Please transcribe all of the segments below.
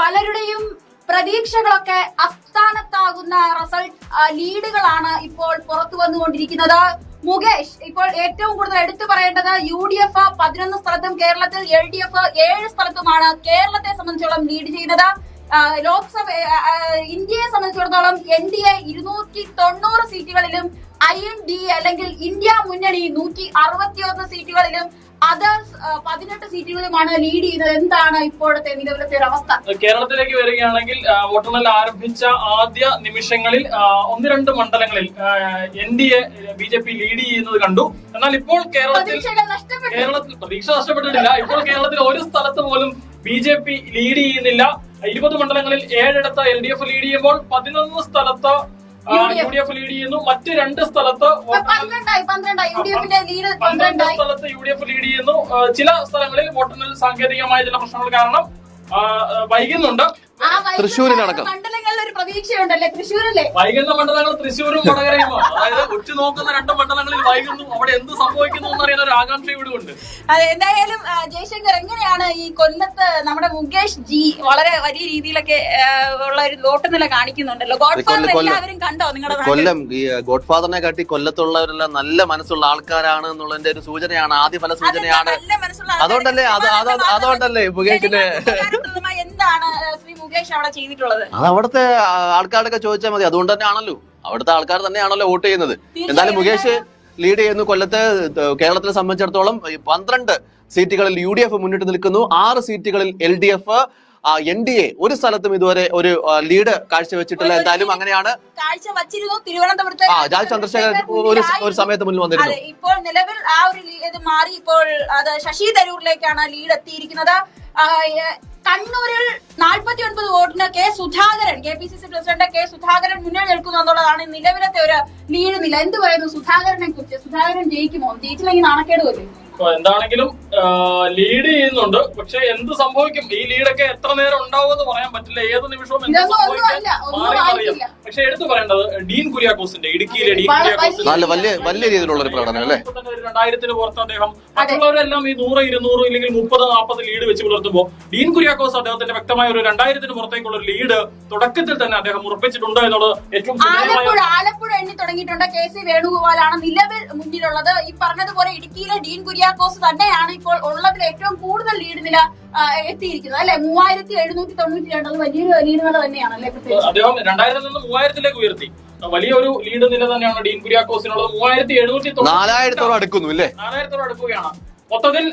പലരുടെയും പ്രതീക്ഷകളൊക്കെ അസ്ഥാനത്താകുന്ന റിസൾട്ട് ലീഡുകളാണ് ഇപ്പോൾ പുറത്തു വന്നുകൊണ്ടിരിക്കുന്നത്. മുകേഷ് ഇപ്പോൾ ഏറ്റവും കൂടുതൽ എടുത്തു പറയേണ്ടത് യു ഡി എഫ് പതിനൊന്ന് സ്ഥലത്തും കേരളത്തിൽ എൽ ഡി എഫ് ഏഴ് സ്ഥലത്തുമാണ് കേരളത്തെ സംബന്ധിച്ചോളം ലീഡ് ചെയ്യുന്നത് ലോക്സഭ ഇന്ത്യയെ സംബന്ധിച്ചിടത്തോളം എൻ ഡി എ ഇരുന്നൂറ്റി തൊണ്ണൂറ് സീറ്റുകളിലും ഐ എൻ ഡി അല്ലെങ്കിൽ ഇന്ത്യ മുന്നണി നൂറ്റി അറുപത്തിയൊന്ന് സീറ്റുകളിലും പതിനെട്ട് സീറ്റുകളുമാണ് ലീഡ് ചെയ്യുന്നത് എന്താണ് ഇപ്പോഴത്തെ നിലവിലത്തെ ഒരു അവസ്ഥ? കേരളത്തിലേക്ക് വരികയാണെങ്കിൽ വോട്ടെണ്ണൽ ആരംഭിച്ച ആദ്യ നിമിഷങ്ങളിൽ ഒന്ന് രണ്ട് മണ്ഡലങ്ങളിൽ N D A B J P lead ചെയ്യുന്നത് കണ്ടു. എന്നാൽ ഇപ്പോൾ കേരളത്തിൽ കേരളത്തിൽ പ്രതീക്ഷ നഷ്ടപ്പെട്ടിട്ടില്ല. ഇപ്പോൾ കേരളത്തിൽ ഒരു സ്ഥലത്ത് പോലും ബി ജെ പി ലീഡ് ചെയ്യുന്നില്ല. ഇരുപത് മണ്ഡലങ്ങളിൽ ഏഴിടത്ത് എൽ ഡി എഫ് ലീഡ് ചെയ്യുമ്പോൾ പതിനൊന്ന് സ്ഥലത്ത്. യു ഡി എഫ് ലീഡ് ചെയ്യുന്നു. മറ്റ് രണ്ട് സ്ഥലത്ത് പന്ത്രണ്ട് സ്ഥലത്ത് യു ഡി എഫ് ലീഡ് ചെയ്യുന്നു. ചില സ്ഥലങ്ങളിൽ വോട്ടെണ്ണൽ സാങ്കേതികമായ ചില പ്രശ്നങ്ങൾ കാരണം വൈകുന്നുണ്ട്. തൃശ്ശൂരിനടക്കം. ഒരു പ്രതീക്ഷയുണ്ടല്ലേ? തൃശ്ശൂരല്ലേ? വൈകുന്ന മണ്ഡലങ്ങൾ തൃശ്ശൂരും വടകരയുമാണ്. അതായത് ഉച്ചു നോക്കുന്ന രണ്ട് മണ്ഡലങ്ങളിൽ വൈകുന്നു. അവിടെ എന്ത് സംഭവിക്കുന്നു എന്നറിയുന്ന ഒരു ആകാംക്ഷ ഇവിടെ ഉണ്ട്. അതെ എന്തായാലും ജയശങ്കർ എങ്ങനെയാണ് ഈ കൊല്ലത്ത് നമ്മുടെ മുകേഷ് ജി വളരെ വലിയ രീതിയിലൊക്കെ ഉള്ള ഒരു നോട്ടുനില കാണിക്കുന്നുണ്ടല്ലോ? God Father Kollam- Kollam. എല്ലാവരും കണ്ടോ നിങ്ങളുടെ കൊല്ലം ഈ ഗോഡ് ഫാദറിനെ കാട്ടി കൊല്ലത്തുള്ളവരെല്ലാം നല്ല മനസ്സുള്ള ആൾക്കാരാണ് എന്നുള്ളതിന്റെ ഒരു സൂചനയാണ് ആദ്യ ഫല സൂചനയാണ്. അതുകൊണ്ടല്ലേ അത് അത് അതുകൊണ്ടല്ലേ മുകേഷിന്റെ എന്താണ് ശ്രീ അവിടെ ചെയ്തിട്ടുള്ളത്? അത് അവിടുത്തെ ആൾക്കാരൊക്കെ ചോദിച്ചാൽ മതി. അതുകൊണ്ട് തന്നെയാണല്ലോ. അവിടുത്തെ ആൾക്കാർ തന്നെയാണല്ലോ വോട്ട് ചെയ്യുന്നത്. എന്തായാലും മുകേഷ് ലീഡ് ചെയ്യുന്നു കൊല്ലത്ത് കേരളത്തിനെ സംബന്ധിച്ചിടത്തോളം പന്ത്രണ്ട് സീറ്റുകളിൽ യു ഡി എഫ് മുന്നിട്ട് നിൽക്കുന്നു. ആറ് സീറ്റുകളിൽ L D F N D A ഒരു സ്ഥലത്തും ഇതുവരെ ഒരു ലീഡ് കാഴ്ചവെച്ചിട്ടില്ല. എന്തായാലും അങ്ങനെയാണ്. കാഴ്ച വച്ചിരുന്നു. തിരുവനന്തപുരത്ത് ആ രാജ് ചന്ദ്രശേഖരൻ ഒരു ഒരു സമയത്ത് മുന്നിൽ വന്നിരുന്നു. ഇപ്പോൾ നിലവിൽ ആ ഒരു ഇത് മാറി. ഇപ്പോൾ അത് ശശി തരൂരിലേക്കാണ് ലീഡ് എത്തിയിരിക്കുന്നത്. കണ്ണൂരിൽ നാൽപ്പത്തി ഒൻപത് വോട്ടിന് K Sudhakaran K P C C president K Sudhakaran മുന്നിൽ നിൽക്കുന്നു എന്നുള്ളതാണ് നിലവിലത്തെ ഒരു ലീഡ് നില എന്ത് പറയുന്നു സുധാകരനെ കുറിച്ച്? സുധാകരൻ ജയിക്കുമോ? ജയിച്ചില്ലെങ്കിൽ നാണക്കേട് വരും എന്താണെങ്കിലും ലീഡ് ചെയ്യുന്നുണ്ട്. പക്ഷെ എന്ത് സംഭവിക്കും? ഈ ലീഡൊക്കെ എത്ര നേരം ഉണ്ടാവും എന്ന് പറയാൻ പറ്റില്ല. ഏത് നിമിഷവും എന്ത് സംഭവിക്കാൻ മാറി മറിയും ആയിട്ടില്ല. പക്ഷെ എടുത്തു പറയേണ്ടത് ഡീൻ കുര്യാക്കോസിന്റെ ഇടുക്കിയിലെ ഡീൻ നല്ല വലിയ വലിയ രീതിയിലുള്ള ഒരു പ്രകടനം അല്ലേ? രണ്ടായിരത്തിന് പുറത്ത് അദ്ദേഹം മറ്റുള്ളവരെല്ലാം ഈ നൂറ് ഇരുന്നൂറ് ഇല്ലെങ്കിൽ മുപ്പത് നാൽപ്പത് ലീഡ് വെച്ച് പുലർത്തുമ്പോൾ ഡീൻ കുര്യാക്കോസ് അദ്ദേഹത്തിന്റെ വ്യക്തമായ ഒരു രണ്ടായിരത്തിന് പുറത്തേക്കുള്ള ഒരു ലീഡ് തുടക്കത്തിൽ തന്നെ അദ്ദേഹം ഉറപ്പിച്ചിട്ടുണ്ട് എന്നുള്ളത് ഏറ്റവും ആലപ്പുഴ ആലപ്പുഴ എണ്ണി തുടങ്ങിയിട്ടുണ്ട് കെ സി വേണുഗോപാലാണ് നിലവിൽ മുന്നിലുള്ളത്. ഈ പറഞ്ഞതുപോലെ ഇടുക്കിയിലെ ഡീൻ കുര്യാക്കോസ് തന്നെയാണ് ഇപ്പോൾ ഉള്ളതിൽ ഏറ്റവും കൂടുതൽ ലീഡ് നില എത്തിയിരിക്കുന്നത്. അല്ലെ? മൂവായിരത്തി എഴുന്നൂറ്റി തൊണ്ണൂറ്റി രണ്ട്. വലിയൊരു ലീഡ് നില തന്നെയാണ് അല്ലെ പ്രത്യേകിച്ച് അദ്ദേഹം രണ്ടായിരത്തിൽ നിന്ന് മൂവായിരത്തിലേക്ക് ഉയർത്തി. വലിയൊരു ലീഡ് നില തന്നെയാണ് ഡീൻ കുര്യാക്കോസിനുള്ളത്. മൂവായിരത്തി എഴുന്നൂറ്റി നാലായിരത്തോളം അടുക്കുന്നു അല്ലേ നാലായിരത്തോളം അടുക്കുകയാണ്. മൊത്തത്തിൽ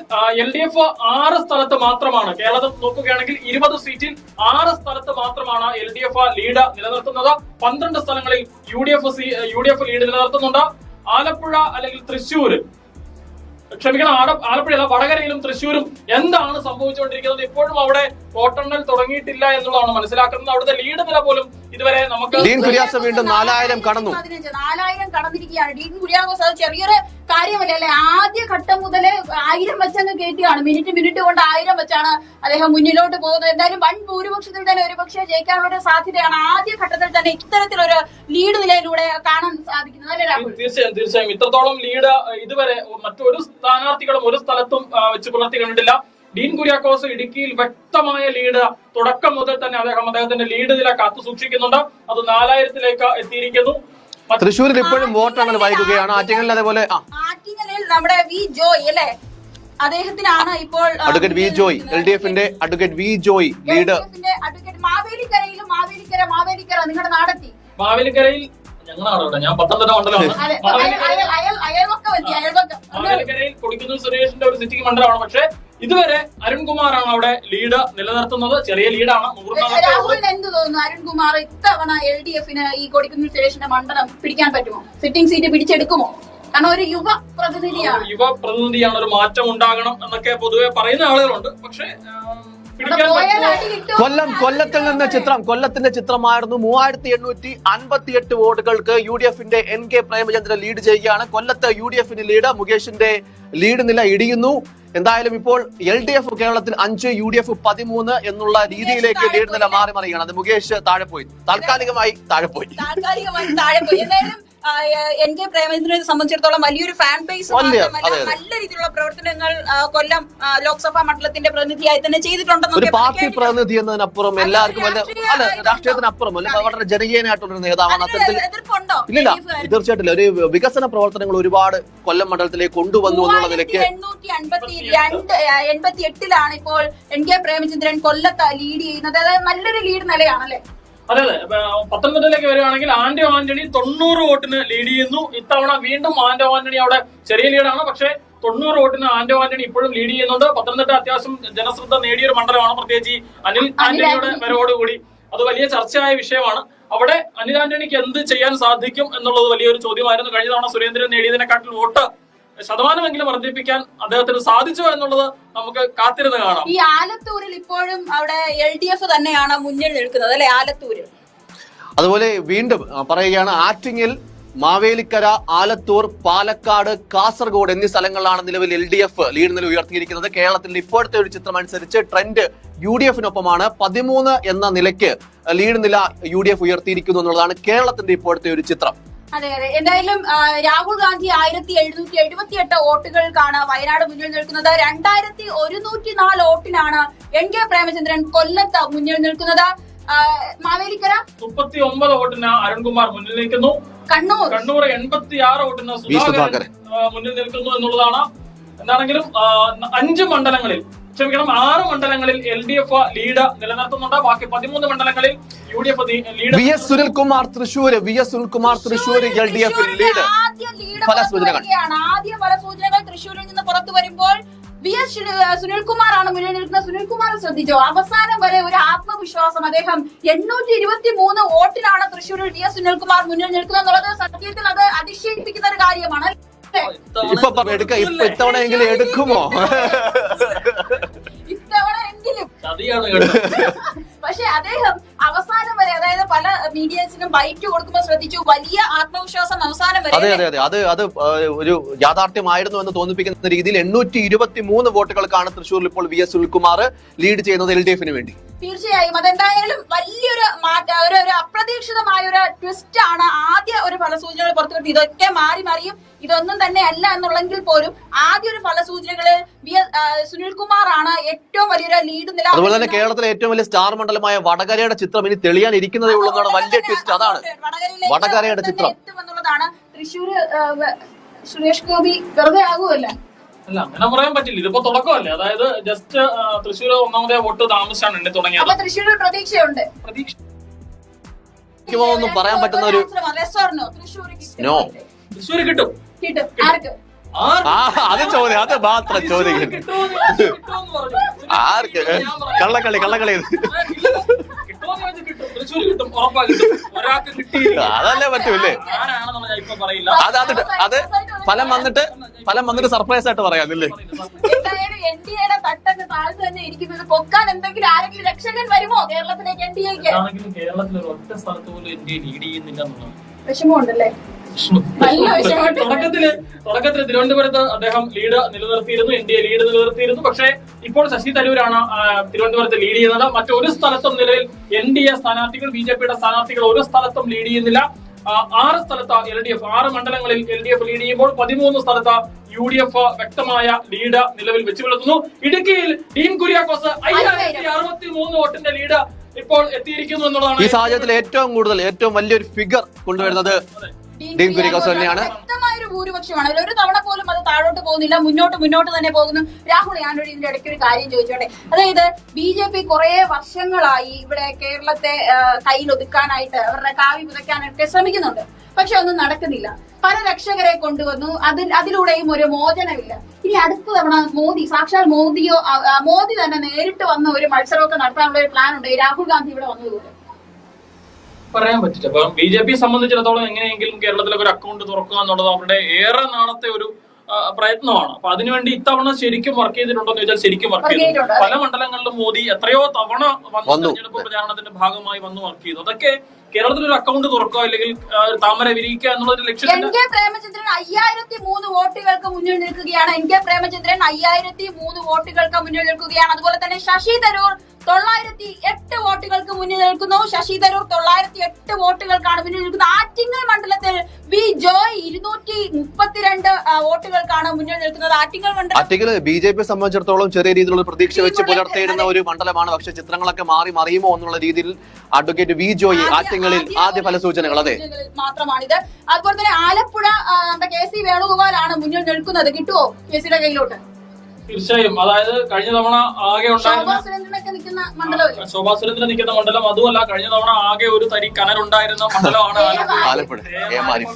എൽ ഡി എഫ് ആറ് സ്ഥലത്ത് മാത്രമാണ്. കേരളത്തിൽ നോക്കുകയാണെങ്കിൽ ഇരുപത് സീറ്റിൽ ആറ് സ്ഥലത്ത് മാത്രമാണ് എൽ ഡി എഫ് ലീഡ് നിലനിർത്തുന്നത്. പന്ത്രണ്ട് സ്ഥലങ്ങളിൽ U D F U D F lead നിലനിർത്തുന്നുണ്ട്. Alappuzha അല്ലെങ്കിൽ തൃശ്ശൂർ ക്ഷമിക്കണം ആട- ആലപ്പുഴയല്ല വടകരയിലും തൃശ്ശൂരും എന്താണ് സംഭവിച്ചുകൊണ്ടിരിക്കുന്നത്? ഇപ്പോഴും അവിടെ വോട്ടെണ്ണൽ തുടങ്ങിയിട്ടില്ല എന്നുള്ളതാണ് മനസ്സിലാക്കുന്നത്. അവിടുത്തെ ലീഡ് നില പോലും ഇതുവരെ നമുക്ക് ഡീൻ കുര്യാസ് വീണ്ടും നാലായിരം കടന്നു. നാലായിരം കടന്നിരിക്കുകയാണ്. ഡീൻ കുര്യാസ് അത് ചെറിയൊരു കാര്യമല്ല? അല്ലെ? ആദ്യ ഘട്ടം മുതലേ ആയിരം വെച്ചങ്ങ് കയറ്റിയാണ് മിനിറ്റ് മിനിറ്റ് കൊണ്ട് ആയിരം വെച്ചാണ് അദ്ദേഹം മുന്നിലോട്ട് പോകുന്നത്. എന്തായാലും വൻ ഭൂരിപക്ഷത്തിൽ തന്നെ ഒരുപക്ഷെ ജയിക്കാനുള്ള ഒരു സാധ്യതയാണ് ആദ്യ ഘട്ടത്തിൽ തന്നെ ഇത്തരത്തിലൊരു ലീഡ് നിലയിലൂടെ കാണാൻ സാധിക്കുന്നത് അല്ലേ രാഹുൽ. തീർച്ചയായും തീർച്ചയായും. ഇത്രത്തോളം ലീഡ് ഇതുവരെ മറ്റൊരു സ്ഥാനാർത്ഥികളും ഒരു സ്ഥലത്തും വെച്ച് പുലർത്തി കണ്ടില്ല ഡീൻ കുര്യാക്കോസ് ഇടുക്കിയിൽ വ്യക്തമായ ലീഡ് തുടക്കം മുതൽ തന്നെ അദ്ദേഹം അദ്ദേഹത്തിന്റെ ലീഡ് നില കാത്തു സൂക്ഷിക്കുന്നുണ്ട്. അത് നാലായിരത്തിലേക്ക് എത്തിയിരിക്കുന്നു. തൃശൂരിൽ തൃശ്ശൂരിൽ ഇപ്പോഴും വോട്ടെണ്ണൽ വൈകുകയാണ്. ആറ്റിങ്ങലിൽ അതേപോലെ ആറ്റിങ്ങലിൽ നമ്മുടെ വി ജോയ് അല്ലെ? അദ്ദേഹത്തിനാണ് ഇപ്പോൾ advocate V Joy. L D എഫിന്റെ advocate V Joy lead Mavelikkara Mavelikkara നിങ്ങളുടെ നാടെത്തി. മാവേലിക്കരയിൽ ഞങ്ങളാണ് ഞാൻ പത്തനംതിട്ട മണ്ഡലമാണ്. മാവേലിക്കരയിൽ കൊടിക്കുന്നിൽ സുരേഷിന്റെ ഒരു സിറ്റിംഗ് മണ്ഡലമാണ്. പക്ഷേ ഇതുവരെ അരുൺകുമാറാണ് അവിടെ ലീഡ് നിലനിർത്തുന്നത്. ചെറിയ ലീഡാണ്. രാഹുലിന് എന്ത് തോന്നുന്നു? അരുൺകുമാർ ഇത്തവണ എൽ ഡി എഫിന് ഈ കൊടിക്കുന്നിൽ സുരേഷിന്റെ മണ്ഡലം പിടിക്കാൻ പറ്റുമോ? സിറ്റിംഗ് സീറ്റ് പിടിച്ചെടുക്കുമോ? കാരണം ഒരു യുവ പ്രതിനിധിയാണ്. യുവ പ്രതിനിധിയാണ് ഒരു മാറ്റം ഉണ്ടാകണം എന്നൊക്കെ പൊതുവെ പറയുന്ന ആളുകളുണ്ട്. പക്ഷേ കൊല്ലം കൊല്ലത്തിൽ നിന്ന് ചിത്രം കൊല്ലത്തിന്റെ ചിത്രമായിരുന്നു. മൂവായിരത്തി എണ്ണൂറ്റി അൻപത്തി എട്ട് വോട്ടുകൾക്ക് യു ഡി എഫിന്റെ എൻ കെ പ്രേമചന്ദ്രൻ ലീഡ് ചെയ്യുകയാണ്. കൊല്ലത്ത് യു ഡി എഫിന് ലീഡ് മുകേഷിന്റെ ലീഡ് നില ഇടിയുന്നു. എന്തായാലും ഇപ്പോൾ എൽ ഡി എഫ് കേരളത്തിൽ അഞ്ച് യു ഡി എഫ് പതിമൂന്ന് എന്നുള്ള രീതിയിലേക്ക് ലീഡ് നില മാറി മറിയുകയാണ്. അത് മുകേഷ് താഴെ പോയി. താൽക്കാലികമായി താഴെ പോയി. താൽക്കാലികമായി താഴെ പോയി. എന്തായാലും എൻ കെ പ്രേമചന്ദ്രനെ സംബന്ധിച്ചിടത്തോളം വലിയൊരു ഫാൻ ബേസ് മാത്രമല്ല. നല്ല രീതിയിലുള്ള പ്രവർത്തനങ്ങൾ കൊല്ലം ലോക്സഭാ മണ്ഡലത്തിന്റെ പ്രതിനിധിയായി തന്നെ ഒരു ചെയ്തിട്ടുണ്ടെന്നൊക്കെ പാർട്ടി. പ്രതിനിധി എന്നതിനപ്പുറം എല്ലാവർക്കും അല്ല രാഷ്ട്രീയത്തിനപ്പുറം വളരെ ജനകീയനായിട്ടുള്ള നേതാവാണ്. അത്തരത്തിൽ എതിർപ്പുണ്ടോ? തീർച്ചയായിട്ടും ഒരു വികസന പ്രവർത്തനങ്ങൾ ഒരുപാട് കൊല്ലം മണ്ഡലത്തിലേക്ക് കൊണ്ടുവന്നു എന്നുള്ള നിലയ്ക്ക് എണ്ണൂറ്റി അൻപത്തി രണ്ട് എൺപത്തി എട്ടിലാണ് ഇപ്പോൾ എൻ കെ പ്രേമചന്ദ്രൻ കൊല്ലത്ത് ലീഡ് ചെയ്യുന്നത്. അതായത് നല്ലൊരു ലീഡ് നിലയാണല്ലേ? അതെ അതെ. പത്തനംതിട്ടയിലേക്ക് വരികയാണെങ്കിൽ ആന്റോ ആന്റണി തൊണ്ണൂറ് വോട്ടിന് ലീഡ് ചെയ്യുന്നു. ഇത്തവണ വീണ്ടും ആന്റോ ആന്റണി അവിടെ ചെറിയ ലീഡാണ് പക്ഷേ തൊണ്ണൂറ് വോട്ടിന് ആന്റോ ആന്റണി ഇപ്പോഴും ലീഡ് ചെയ്യുന്നുണ്ട്. പത്തനംതിട്ട അത്യാവശ്യം ജനശ്രദ്ധ നേടിയൊരു മണ്ഡലമാണ്. പ്രത്യേകിച്ച് ഈ അനിൽ ആന്റണിയുടെ ആന്റണി. വരവോടുകൂടി. അത് വലിയ ചർച്ചയായ വിഷയമാണ്. അവിടെ അനിൽ ആന്റണിക്ക് എന്ത് ചെയ്യാൻ സാധിക്കും എന്നുള്ളത് വലിയൊരു ചോദ്യമായിരുന്നു. കഴിഞ്ഞ തവണ സുരേന്ദ്രൻ നേടിയതിനെക്കാട്ടിൽ വോട്ട് ശതമാനമെങ്കിലും വർദ്ധിപ്പിക്കാൻ അദ്ദേഹത്തിന് സാധിച്ചു എന്നുള്ളത് നമുക്ക് കാത്തിരുന്ന് കാണാം. ഈ ആലത്തൂരിൽ ഇപ്പോഴും അവിടെ എൽ ഡി എഫ് തന്നെയാണ് മുന്നിൽ നിൽക്കുന്നത് അല്ലെ? ആലത്തൂരിൽ അതുപോലെ വീണ്ടും പറയുകയാണ് ആറ്റിങ്ങിൽ മാവേലിക്കര ആലത്തൂർ പാലക്കാട് കാസർഗോഡ് എന്നീ സ്ഥലങ്ങളിലാണ് നിലവിൽ എൽ ഡി എഫ് ലീഡ് നില ഉയർത്തിയിരിക്കുന്നത്. കേരളത്തിന്റെ ഇപ്പോഴത്തെ ഒരു ചിത്രം അനുസരിച്ച് ട്രെൻഡ് യു ഡി എഫിനൊപ്പമാണ്. പതിമൂന്ന് എന്ന നിലയ്ക്ക് ലീഡ് നില യു ഡി എഫ് ഉയർത്തിയിരിക്കുന്നു എന്നുള്ളതാണ് കേരളത്തിന്റെ ഇപ്പോഴത്തെ ഒരു ചിത്രം. അതെ അതെ. എന്തായാലും രാഹുൽ ഗാന്ധി ആയിരത്തി എഴുന്നൂറ്റി എഴുപത്തി എട്ട് വോട്ടുകൾക്കാണ് വയനാട് മുന്നിൽ നിൽക്കുന്നത്. രണ്ടായിരത്തി ഒരുന്നൂറ്റി നാല് വോട്ടിനാണ് എൻ കെ പ്രേമചന്ദ്രൻ കൊല്ലത്ത് മുന്നിൽ നിൽക്കുന്നത്. മാവേലിക്കര? മുപ്പത്തി ഒമ്പത് വോട്ടിന് അരുൺകുമാർ മുന്നിൽ നിൽക്കുന്നു. കണ്ണൂർ? കണ്ണൂർ എൺപത്തി ആറ് വോട്ടിന് സുധാകരൻ. മുന്നിൽ നിൽക്കുന്നു എന്നുള്ളതാണ്. എന്താണെങ്കിലും അഞ്ച് മണ്ഡലങ്ങളിൽ ക്ഷമിക്കണം ആറ് മണ്ഡലങ്ങളിൽ എൽ ഡി എഫ് ലീഡ് നിലനിർത്തുന്നുണ്ട്. ബാക്കി പതിമൂന്ന് മണ്ഡലങ്ങളിൽ U D F lead V S Sunilkumar Thrissur V S Sunilkumar Thrissur L D F lead ആദ്യ ലീഡ് ഫല പുറത്തു സൂചനകൾ. വരികയാണ്. ആദ്യ ഫലസൂചനകൾ സൂചനകൾ തൃശ്ശൂരിൽ നിന്ന് പുറത്തു വരുമ്പോൾ വി എസ് സുനിൽകുമാർ ആണ് മുന്നിൽ നിൽക്കുന്ന സുനിൽകുമാർ ശ്രദ്ധിച്ചോ? അവസാനം വരെ ഒരു ആത്മവിശ്വാസം അദ്ദേഹം എണ്ണൂറ്റി ഇരുപത്തി മൂന്ന് വോട്ടിലാണ് തൃശ്ശൂരിൽ വി എസ് സുനിൽകുമാർ മുന്നിൽ നിൽക്കുന്നത് എന്നുള്ളത് സത്യത്തിൽ അത് അതിശയിപ്പിക്കുന്ന ഒരു കാര്യമാണ്. ഇപ്പൊ എടുക്ക. ഇപ്പൊ എടുക്കുമോ? ഇത്തവണ എങ്കിലും ചതിയാണ് കേട്ടോ. പക്ഷെ അദ്ദേഹം അവസാനം വരെ അതായത് പല മീഡിയസിനും ബൈറ്റ് കൊടുക്കുമ്പോൾ ശ്രദ്ധിച്ചു വലിയ ആത്മവിശ്വാസം അവസാനം വരെ അതെ അതെ അതെ. അത് അത് ഒരു യാഥാർത്ഥ്യമായിരുന്നു എന്ന് തോന്നിപ്പിക്കുന്ന രീതിയിൽ എണ്ണൂറ്റി ഇരുപത്തി മൂന്ന് വോട്ടുകൾക്കാണ് തൃശ്ശൂരിൽ ഇപ്പോൾ വി എസ് സുനിൽകുമാർ ലീഡ് ചെയ്യുന്നത് എൽ ഡി എഫിന് വേണ്ടി. തീർച്ചയായും. അതെന്തായാലും വലിയൊരു മാറ്റ ഒരു ഒരു അപ്രതീക്ഷിതമായ ഒരു ട്വിസ്റ്റ് ആണ് ആദ്യ ഒരു ഫലസൂചനകൾ പുറത്തുവിട്ടത്. ഇതൊക്കെ മാറി മറിയും. ഇതൊന്നും തന്നെ അല്ല എന്നുള്ളെങ്കിൽ പോലും ആദ്യ ഒരു ഫലസൂചനകളിൽ വി സുനിൽകുമാർ ആണ് ഏറ്റവും വലിയൊരു ലീഡ് നില അതുപോലെ തന്നെ കേരളത്തിലെ ഏറ്റവും വലിയ സ്റ്റാർ മണ്ഡലമായ വടകരയുടെ ചിത്രം ഇനി തെളിയാൻ ഇരിക്കുന്നതേ ഉള്ളൂ എന്നാണ് വലിയ ട്വിസ്റ്റ് അതാണ് വടകരയുടെ ചിത്രം. സുരേഷ് ഗോപി വെറുതെ ആകുമല്ലേ. അല്ല അങ്ങനെ പറയാൻ പറ്റില്ല. ഇതിപ്പോ തുടക്കമല്ലേ? അതായത് ജസ്റ്റ് തൃശ്ശൂർ ഒന്നാമതേ വോട്ട് താമസിച്ചാണ് എണ്ണി തുടങ്ങിയത് പ്രതീക്ഷയുണ്ട്. പ്രതീക്ഷ ഒന്നും പറയാൻ പറ്റുന്ന ഒരു തൃശ്ശൂർ No. തൃശ്ശൂർ കിട്ടും. കിട്ടും. ആർക്കും? അത് ചോദ്യം. അത് മാത്രം ചോദ്യം. ആർക്ക്. കള്ളക്കളി കള്ളക്കളി. തൃശ്ശൂർ കിട്ടും ഉറപ്പാ കിട്ടും ഒരാൾക്ക് കിട്ടിയില്ല. അതല്ലേ പറ്റൂല്ലേ? ആരാണെന്നുള്ള ഞാൻ ഇപ്പൊ പറയില്ല. അത് അത് അത് ഫലം വന്നിട്ട് ഫലം വന്നിട്ട് സർപ്രൈസ് ആയിട്ട് പറയാന്നില്ലേ എന്തായാലും എൻ ഡി എയുടെ തട്ടൊക്കെ താഴ്ത്തു തന്നെ ഇരിക്കുന്നത്. പൊക്കാൻ എന്തെങ്കിലും ആരെങ്കിലും രക്ഷകൻ വരുമോ കേരളത്തിലേക്ക് എൻ ഡി എക്ക് ആണെങ്കിലും കേരളത്തിൽ ഒരു ഒറ്റ സ്ഥലത്ത് പോലും ഇന്ത്യ ലീഡ് ചെയ്യുന്നില്ല എന്നുള്ളതാണ്. വിഷമമുണ്ടല്ലേ? നല്ല വിഷമമുണ്ട്. തുടക്കത്തിൽ തുടക്കത്തിൽ തിരുവനന്തപുരത്ത് അദ്ദേഹം ലീഡ് നിലനിർത്തിയിരുന്നു ഇന്ത്യ ലീഡ് നിലനിർത്തിയിരുന്നു. പക്ഷേ ഇപ്പോൾ ശശി തരൂരാണ് തിരുവനന്തപുരത്ത് ലീഡ് ചെയ്യുന്നത്. മറ്റൊരു സ്ഥലത്തും നിലവിൽ എൻ ഡി എ സ്ഥാനാർത്ഥികൾ ബി ജെ പിയുടെ സ്ഥാനാർത്ഥികൾ ഒരു സ്ഥലത്തും ലീഡ് ചെയ്യുന്നില്ല. ആറ് സ്ഥലത്ത് എൽ ഡി എഫ് ആറ് മണ്ഡലങ്ങളിൽ എൽ ഡി എഫ് ലീഡ് ചെയ്യുമ്പോൾ പതിമൂന്ന് സ്ഥലത്ത് യു ഡി എഫ് വ്യക്തമായ ലീഡ് നിലവിൽ വെച്ചു പുലർത്തുന്നു ഇടുക്കിയിൽ ഡീൻ കുര്യാക്കോസ് അയ്യായിരത്തി അറുപത്തി മൂന്ന് വോട്ടിന്റെ ലീഡ് ഇപ്പോൾ എത്തിയിരിക്കുന്നു എന്നുള്ളതാണ് ഈ സാഹചര്യത്തിൽ ഏറ്റവും കൂടുതൽ ഏറ്റവും വലിയൊരു ഫിഗർ കൊണ്ടുവരുന്നത് ഡീൻ തന്നെയാണ്. ഒരു ഭൂരിപക്ഷമാണ്. ഒരു തവണ പോലും അത് താഴോട്ട് പോകുന്നില്ല. മുന്നോട്ട് മുന്നോട്ട് തന്നെ പോകുന്നു. രാഹുൽ ഞാനൊരു ഇതിന്റെ ഇടയ്ക്ക് ഒരു കാര്യം ചോദിച്ചോട്ടെ? അതായത് ബി ജെ പി കുറെ വർഷങ്ങളായി ഇവിടെ കേരളത്തെ കയ്യിൽ ഒതുക്കാനായിട്ട് അവരുടെ കാവി പുതയ്ക്കാനൊക്കെ ശ്രമിക്കുന്നുണ്ട്. പക്ഷെ ഒന്നും നടക്കുന്നില്ല. പല രക്ഷകരെ കൊണ്ടുവന്നു. അതിൽ അതിലൂടെയും ഒരു മോചനമില്ല. ഇനി അടുത്ത തവണ മോദി സാക്ഷാൽ മോദിയോ മോദി തന്നെ നേരിട്ട് വന്ന ഒരു മത്സരമൊക്കെ നടത്താനുള്ള ഒരു പ്ലാൻ ഉണ്ട്. രാഹുൽ ഗാന്ധി ഇവിടെ വന്നതുപോലെ പറയാൻ പറ്റില്ല. അപ്പം ബി ജെ പി സംബന്ധിച്ചിടത്തോളം എങ്ങനെയെങ്കിലും കേരളത്തിലൊക്കെ ഒരു അക്കൗണ്ട് തുറക്കുക എന്നുള്ളത് അവരുടെ ഏറെ നാളത്തെ ഒരു പ്രയത്നമാണ്. അപ്പൊ അതിനുവേണ്ടി ഇത്തവണ ശരിക്കും വർക്ക് ചെയ്തിട്ടുണ്ടോ എന്ന് ചോദിച്ചാൽ ശരിക്കും വർക്ക് ചെയ്തു. ചെയ്തിട്ടുണ്ട്. പല മണ്ഡലങ്ങളിലും മോദി എത്രയോ തവണ വന്നു. തെരഞ്ഞെടുപ്പ് പ്രചാരണത്തിന്റെ ഭാഗമായി വന്ന് വർക്ക് ചെയ്തു. അതൊക്കെ കേരളത്തിൽ ഒരു അക്കൗണ്ട് തുറക്കുക അല്ലെങ്കിൽ താമര വിരിയിക്കുക എന്നുള്ള ഒരു എൻ ലക്ഷ്യത്തിന്റെ കെ പ്രേമചന്ദ്രൻ അയ്യായിരത്തി മൂന്ന് വോട്ടുകൾക്ക് മുന്നിൽ നിൽക്കുകയാണ്. എൻ കെ പ്രേമചന്ദ്രൻ അയ്യായിരത്തി മൂന്ന് വോട്ടുകൾക്ക് മുന്നിൽ നിൽക്കുകയാണ്. അതുപോലെ തന്നെ ശശി തരൂർ തൊള്ളായിരത്തി എട്ട് വോട്ടുകൾക്ക് മുന്നിൽ നിൽക്കുന്നു. ശശി തരൂർ തൊള്ളായിരത്തി എട്ട് വോട്ടുകൾക്കാണ് മുന്നിൽ നിൽക്കുന്നത്. ആറ്റിങ്ങൽ മണ്ഡലത്തിൽ വി ജോയ് ഇരുന്നൂറ്റി മുപ്പത്തിരണ്ട് വോട്ടുകൾക്കാണ് മുന്നിൽ നിൽക്കുന്നത്. ആറ്റിങ്ങൽ മണ്ഡലം ആറ്റിങ്ങൽ ബി ജെ പി സംബന്ധിച്ചിടത്തോളം ചെറിയ രീതിയിലുള്ള പ്രതീക്ഷ വെച്ച് പുലർത്തിയിരുന്ന ഒരു മണ്ഡലമാണ്. പക്ഷെ ചിത്രങ്ങളൊക്കെ മാറി മറിയുമോ എന്നുള്ള രീതിയിൽ അഡ്വക്കേറ്റ് വി ജോയി ആദ്യ- ആറ്റിങ്ങളിൽ ആദ്യ ഫലസൂചനകൾ ഫല സൂചനകൾ അതെ മാത്രമാണിത്. അതുപോലെ തന്നെ ആലപ്പുഴ കെ സി വേണുഗോപാലാണ് മുന്നിൽ നിൽക്കുന്നത്. കിട്ടുമോ കെ സിയുടെ കയ്യിലോട്ട്? തീർച്ചയായും. അതായത് കഴിഞ്ഞ തവണ ആകെ ശോഭാ ഉണ്ടായിരുന്ന ശോഭാ സുരേന്ദ്രൻ നിൽക്കുന്ന മണ്ഡലം. അതുമല്ല കഴിഞ്ഞ തവണ ആകെ ഒരു തരി കനലുണ്ടായിരുന്ന മണ്ഡലമാണ് ആലപ്പുഴ.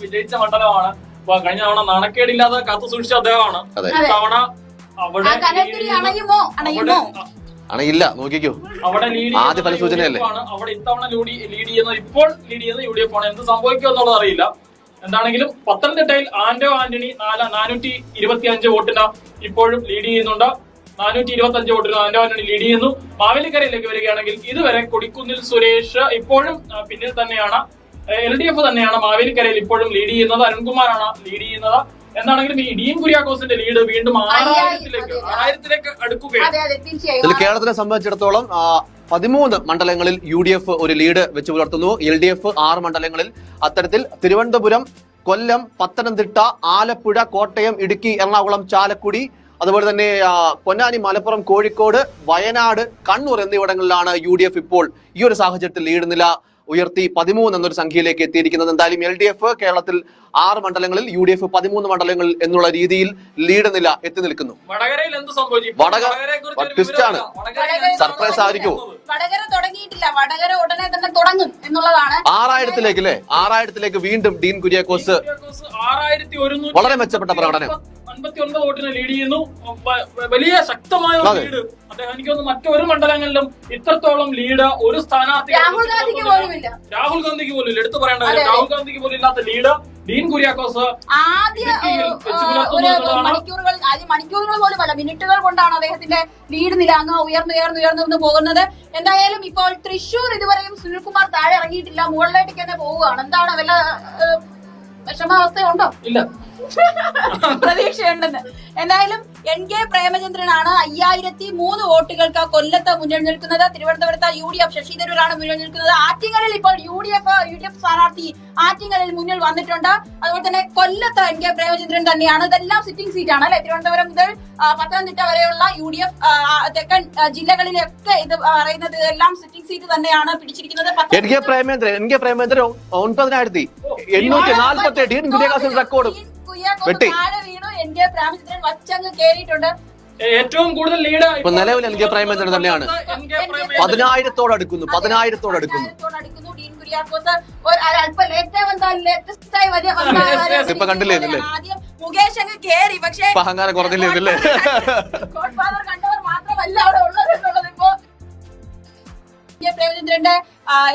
വിജയിച്ച മണ്ഡലമാണ്. അപ്പൊ കഴിഞ്ഞ തവണ നാണക്കേടില്ലാതെ കാത്തു സൂക്ഷിച്ച അദ്ദേഹമാണ്. തവണ അവിടെ അണയുമോ അണയില്ല നോക്കിക്കോ. അവിടെ ലീഡ് ആദ്യ ഫലസൂചനയല്ലേ? ആണ്. അവിടെ ഇത്തവണ ലീഡ് ലീഡ് ചെയ്യുന്നത് ഇപ്പോൾ ലീഡ് ചെയ്യുന്നത് യു ഡി എഫ് ആണ്. എന്ത് സംഭവിക്കും എന്നുള്ളത് അറിയില്ല. എന്താണെങ്കിലും പത്തനംതിട്ടയിൽ ആന്റോ ആന്റണി നാല് നാനൂറ്റി ഇരുപത്തി അഞ്ച് വോട്ടിന് ഇപ്പോഴും ലീഡ് ചെയ്യുന്നുണ്ട്. നാനൂറ്റി ഇരുപത്തി അഞ്ച് വോട്ടിന് ആന്റോ ആന്റണി ലീഡ് ചെയ്യുന്നു. മാവേലിക്കരയിലേക്ക് വരികയാണെങ്കിൽ ഇതുവരെ കൊടിക്കുന്നിൽ സുരേഷ് ഇപ്പോഴും പിന്നിൽ തന്നെയാണ്. എൽ ഡി എഫ് തന്നെയാണ് മാവേലിക്കരയിൽ ഇപ്പോഴും ലീഡ് ചെയ്യുന്നത്. അരുൺകുമാറാണ് ലീഡ് ചെയ്യുന്നത്. എന്താണെങ്കിലും ഈ ഡീൻ കുര്യാക്കോസിന്റെ ലീഡ് വീണ്ടും ആറായിരത്തിലേക്ക്. ആറായിരത്തിലേക്ക് അടുക്കുകയാണ്. കേരളത്തിനെ സംബന്ധിച്ചിടത്തോളം പതിമൂന്ന് മണ്ഡലങ്ങളിൽ യു ഡി എഫ് ഒരു ലീഡ് വെച്ച് പുലർത്തുന്നു. എൽ ഡി എഫ് ആറ് മണ്ഡലങ്ങളിൽ. അത്തരത്തിൽ തിരുവനന്തപുരം കൊല്ലം പത്തനംതിട്ട ആലപ്പുഴ കോട്ടയം ഇടുക്കി എറണാകുളം ചാലക്കുടി അതുപോലെ തന്നെ പൊന്നാനി മലപ്പുറം കോഴിക്കോട് വയനാട് കണ്ണൂർ എന്നിവിടങ്ങളിലാണ് യു ഡി എഫ് ഇപ്പോൾ ഈ ഒരു സാഹചര്യത്തിൽ ലീഡ് നില. ഉയർത്തി പതിമൂന്ന് എന്നൊരു സംഖ്യയിലേക്ക് എത്തിയിരിക്കുന്നത് എന്തായാലും എൽ ഡി എഫ് കേരളത്തിൽ ആറ് മണ്ഡലങ്ങളിൽ യു ഡി എഫ് പതിമൂന്ന് മണ്ഡലങ്ങളിൽ എന്നുള്ള രീതിയിൽ ലീഡ് നില എത്തി നിൽക്കുന്നു. വടകരയിൽ എന്ത് സംഭവിച്ചു? വടക- വടകരയെക്കുറിച്ച് ഒരു twist ആണ്. വിവരമില്ല. വടകരയിൽ എന്ത് സർപ്രൈസ് ആയിരിക്കും വടകര തുടങ്ങിയിട്ടില്ല. വടകര ഉടനെ തന്നെ തുടങ്ങും എന്നുള്ളതാണ്. ആറായിരത്തിലേക്ക് അല്ലേ ആറായിരത്തിലേക്ക് വീണ്ടും ഡീൻ കുര്യാക്കോസ് കുര്യാക്കോസ് വളരെ മെച്ചപ്പെട്ട പ്രകടനം. അൻപത്തി ഒൻപത് വോട്ടിന് ലീഡ് ചെയ്യുന്നു. വലിയ ശക്തമായ ഒരു ലീഡ് അദ്ദേഹം എനിക്ക് തോന്നുന്നു മറ്റൊരു മണ്ഡലങ്ങളിലും ഇത്രത്തോളം ലീഡ് ഒരു സ്ഥാനാർത്ഥി രാഹുൽ ഗാന്ധിക്ക് രാഹുൽ ഗാന്ധിക്ക് പോലും ഇല്ല. എടുത്തു പറയേണ്ട കാര്യം രാഹുൽ ഗാന്ധിക്ക് പോലും ഇല്ലാത്ത ലീഡ് ഡീൻ കുര്യാക്കോസ് ആദ്യ മണിക്കൂറുകൾ ആദ്യ മണിക്കൂറുകൾ പോലും അല്ല മിനിറ്റുകൾ കൊണ്ടാണ് അദ്ദേഹത്തിന്റെ ലീഡ് നില അങ്ങ് ഉയർന്നു ഉയർന്നു ഉയർന്നു പോകുന്നത്. എന്തായാലും ഇപ്പോൾ തൃശൂർ ഇതുവരെയും സുനിൽകുമാർ താഴെ ഇറങ്ങിയിട്ടില്ല മുകളിലേക്ക് തന്നെ പോവുകയാണ്. എന്താണ് വല്ല വിഷമാവസ്ഥയുണ്ടോ? ഇല്ല. പ്രതീക്ഷയുണ്ടെന്ന്. എന്തായാലും എൻ കെ പ്രേമചന്ദ്രനാണ് അയ്യായിരത്തി മൂന്ന് വോട്ടുകൾക്ക് കൊല്ലത്ത് മുന്നിൽ നിൽക്കുന്നത്. തിരുവനന്തപുരത്ത് യു ഡി എഫ് ശശി തരൂരാണ് മുന്നിൽ നിൽക്കുന്നത്. ആറ്റിങ്ങലിൽ ഇപ്പോൾ U D F U D F സ്ഥാനാർത്ഥി ആറ്റിങ്ങലിൽ മുന്നിൽ വന്നിട്ടുണ്ട്. അതുപോലെ തന്നെ കൊല്ലത്ത് എൻ കെ പ്രേമചന്ദ്രൻ തന്നെയാണ്. ഇതെല്ലാം സിറ്റിംഗ് സീറ്റാണ് അല്ലെ? തിരുവനന്തപുരം മുതൽ പത്തനംതിട്ട വരെയുള്ള യു ഡി എഫ് തെക്കൻ ജില്ലകളിലൊക്കെ ഇത് പറയുന്നത് ഇതെല്ലാം സിറ്റിംഗ് സീറ്റ് തന്നെയാണ് പിടിച്ചിരിക്കുന്നത്. N K Premendran N K Premendran ഒൻപതിനായിരത്തി എണ്ണൂറ്റി നാൽപ്പത്തി എട്ട് റെക്കോർഡ് വെട്ടി. ഏറ്റവും കൂടുതൽ ലീഡ് ഇപ്പൊ നിലവിൽ എൻ കെ പ്രേമചന്ദ്രൻ തന്നെയാണ്. പതിനായിരത്തോട് അടുക്കുന്നു പതിനായിരത്തോട് അടുക്കുന്നു ഇപ്പൊ കണ്ടില്ലേ ഇതില്ലേ? ആദ്യം മുകേഷ് അങ്ങ് കേറി പക്ഷേ അഹങ്കാരം കുറഞ്ഞില്ലേ ഇതില്ലേ? ഗോഡ് ഫാദർ കണ്ടവർ മാത്രമല്ല അവിടെ ഉള്ളത് എന്നുള്ളത് ഇപ്പോ കെ. പ്രേമചന്ദ്രന്റെ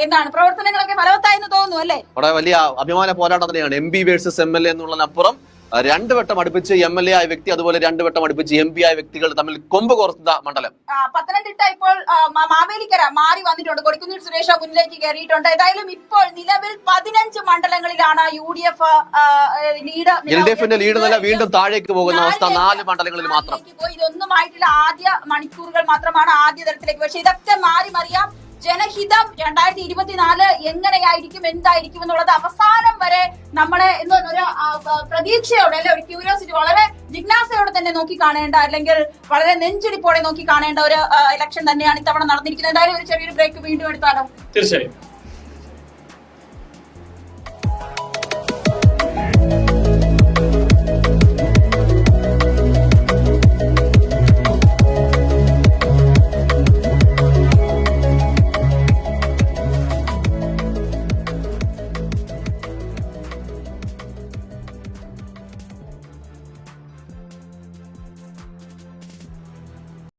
എന്താണ് പ്രവർത്തനങ്ങളൊക്കെ ഫലവത്തായെന്ന് തോന്നുന്നു അല്ലേ അവിടെ വലിയ അഭിമാന പോരാട്ടം തന്നെയാണ് M P versus M L A എന്നുള്ളതിനപ്പുറം രണ്ട് വട്ടം അടുപ്പിച്ച് എം എൽ എ ആയ വ്യക്തി അതുപോലെ രണ്ട് വട്ടം അടുപ്പിച്ച് എം പി ആയ വ്യക്തികൾ തമ്മിൽ കൊമ്പ് കോർത്ത മണ്ഡലം. പത്തനംതിട്ട ഇപ്പോൾ മാവേലിക്കര മാറി വന്നിട്ടുണ്ട്. കൊടിക്കുന്നിൽ സുരേഷ മുന്നിലേക്ക് കയറിയിട്ടുണ്ട്. ഏതായാലും ഇപ്പോൾ നിലവിൽ പതിനഞ്ച് മണ്ഡലങ്ങളിലാണ് U D F lead L D എഫിന്റെ ലീഡ് നില വീണ്ടും താഴേക്ക് പോകുന്ന അവസ്ഥ നാല് മണ്ഡലങ്ങളിൽ മാത്രം. നാലിലേക്ക് ഇതൊന്നും ആയിട്ടില്ല ആദ്യ മണിക്കൂറുകൾ മാത്രമാണ് ആദ്യ തരത്തിലേക്ക്. പക്ഷെ ഇതൊക്കെ മാറി മറിയാം. ജനഹിതം രണ്ടായിരത്തി ഇരുപത്തിനാല് എങ്ങനെയായിരിക്കും എന്തായിരിക്കും എന്നുള്ളത് അവസാനം വരെ നമ്മളെ എന്ന് ഒരു പ്രതീക്ഷയോടെ അല്ലെ ഒരു ക്യൂരിയോസിറ്റി വളരെ ജിജ്ഞാസയോടെ തന്നെ നോക്കി കാണേണ്ട അല്ലെങ്കിൽ വളരെ നെഞ്ചിടിപ്പോടെ നോക്കി കാണേണ്ട ഒരു ഇലക്ഷൻ തന്നെയാണ് ഇത്തവണ നടന്നിരിക്കുന്നത്. എന്തായാലും ഒരു ചെറിയൊരു ബ്രേക്ക് വീണ്ടും എടുത്താലോ? തീർച്ചയായും.